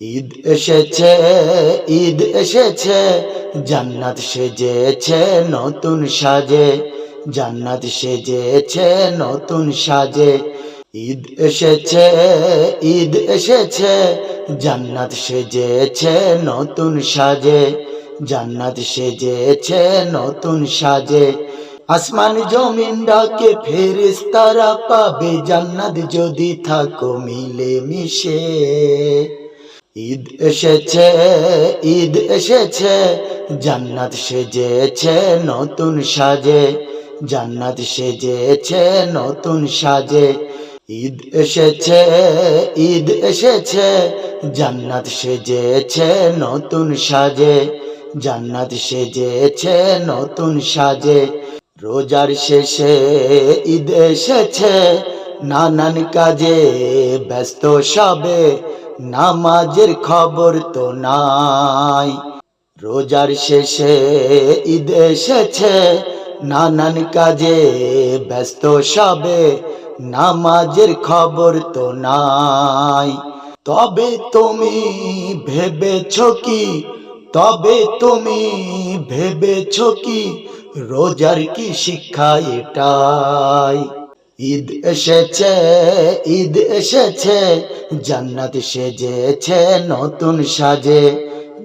ঈদ এসেছে ঈদ এসেছে, জান্নাত সেজেছে, নতুন সাজে, জান্নাত সেজেছে, নতুন সাজে। ঈদ এসেছে ঈদ এসেছে, জান্নাত সেজেছে, নতুন সাজে, জান্নাত সেজেছে, নতুন সাজে। আসমান জমিন ডাকে, ফেরেশতারা পাবে, জান্নাত যদি থাকো মিলে মিশে ঈদ এসেছে ঈদ এসেছে, জান্নাত সেজেছে, নতুন সাজে, জান্নাত সেজেছে, নতুন সাজে। ঈদ এসেছে ঈদ এসেছে, জান্নাত সেজেছে, নতুন সাজে, জান্নাত সেজেছে, নতুন সাজে। রোজার শেষে ঈদ এসেছে, নানান কাজে ব্যস্ত সবে নামাজের খবর তো নাই। রোজার শেষে ঈদ এসেছে, নানান কাজে ব্যস্ত সবে নামাজের খবর তো নাই। তবে তুমি ভেবেছ কি? তবে তুমি ভেবেছ কি? রোজার কি শিক্ষা এটাই? ঈদ এসেছে ঈদ এসেছে, জান্নাত সেজেছে, নতুন সাজে,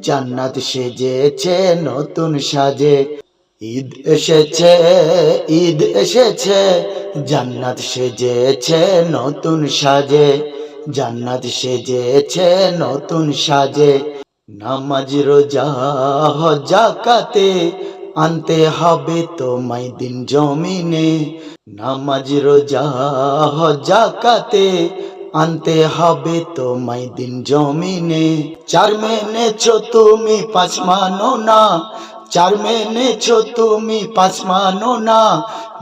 জান্নাত সেজেছে, নতুন সাজে। ঈদ এসেছে ঈদ এসেছে, জান্নাত সেজেছে, নতুন সাজে, জান্নাত সেজেছে, নতুন সাজে। নামাজ, রোজা জাকাতে আনতে হবে তোমায় দিন জমিনে, নামাজ, রোজা জাকাতে। আনতে হবে তোমায় দিন জমিনে। চার মেনেছো তুমি, পাঁচ মানো না। চার মেনেছো তুমি, পাঁচ মানো না।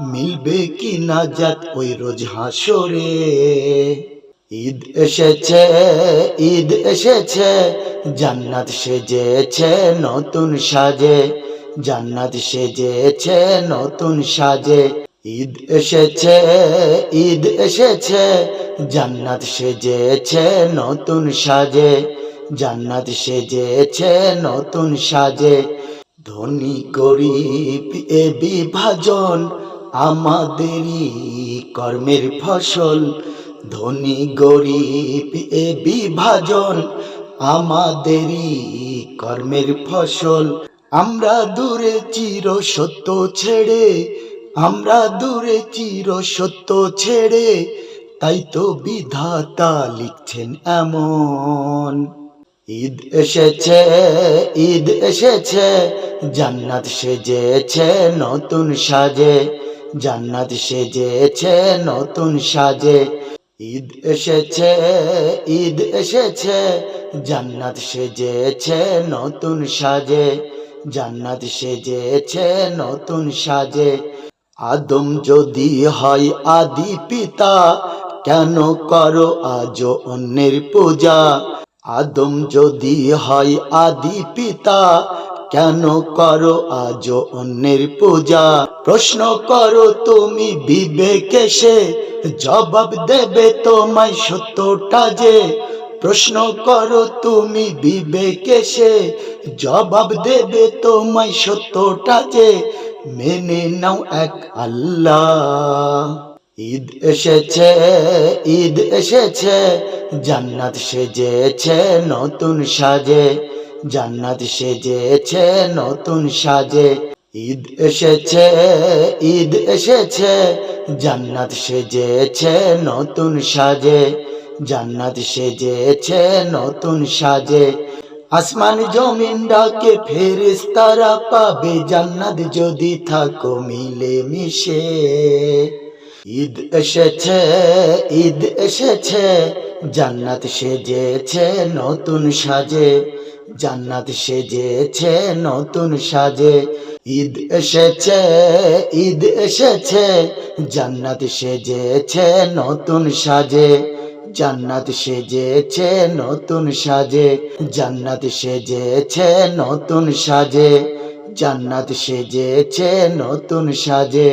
মিলবে কি না যাত ওই রোজ হাসরে? ঈদ এসেছে ঈদ এসেছে, জান্নাত সেজেছে, নতুন সাজে। জান্নাত সেজেছে, নতুন সাজে। ঈদ এসেছে ঈদ এসেছে, জান্নাত সেজেছে, নতুন সাজে। জান্নাত সেজেছে, নতুন সাজে। ধনী গরিব এ বিভাজন, আমাদেরই কর্মের ফসল। ধনী গরিব এ বিভাজন, আমাদেরই কর্মের ফসল। আমরা দূরে চির সত্য ছেড়ে, আমরা দূরে চির সত্য ছেড়ে, তাই তো বিধাতা লিখছেন এমন। ঈদ এসেছে ঈদ এসেছে, জান্নাত সেজেছে, নতুন সাজে, জান্নাত সেজেছে, নতুন সাজে। ঈদ এসেছে ঈদ এসেছে, জান্নাত সেজেছে, নতুন সাজে। জান্নাত সেজেছে, নতুন সাজে। আদম যদি হয় আদি পিতা, কেন করো আজ অন্যের পূজা? আদম যদি হয় আদি পিতা, কেন করো আজ অন্যের পূজা? প্রশ্ন করো তুমি বিবেকে সে, জবাব দেবে তোমায় সত্যটা যে। প্রশ্ন করো তুমি বিবেকে সে, জবাব দেবে তোমায় সত্যটা যে, মেনে নাও এক আল্লাহ। ঈদ এসেছে ঈদ এসেছে, জান্নাত সেজেছে, নতুন সাজে, জান্নাত সেজেছে, নতুন সাজে। ঈদ এসেছে ঈদ এসেছে, জান্নাত সেজেছে, নতুন সাজে। জান্নাত সেজেছে, নতুন সাজে। আসমান জমিন ডাকে, ফেরেশতারা পাবে। জান্নাত যদি থাকো, মিলে মিশে। ঈদ এসেছে ঈদ এসেছে, জান্নাত সেজেছে, নতুন সাজে। জান্নাত সেজেছে, নতুন সাজে। ঈদ এসেছে ঈদ এসেছে, জান্নাত সেজেছে, নতুন সাজে। জান্নাত সেজেছে নতুন সাজে। জান্নাত সেজেছে নতুন সাজে। জান্নাত সেজেছে নতুন সাজে।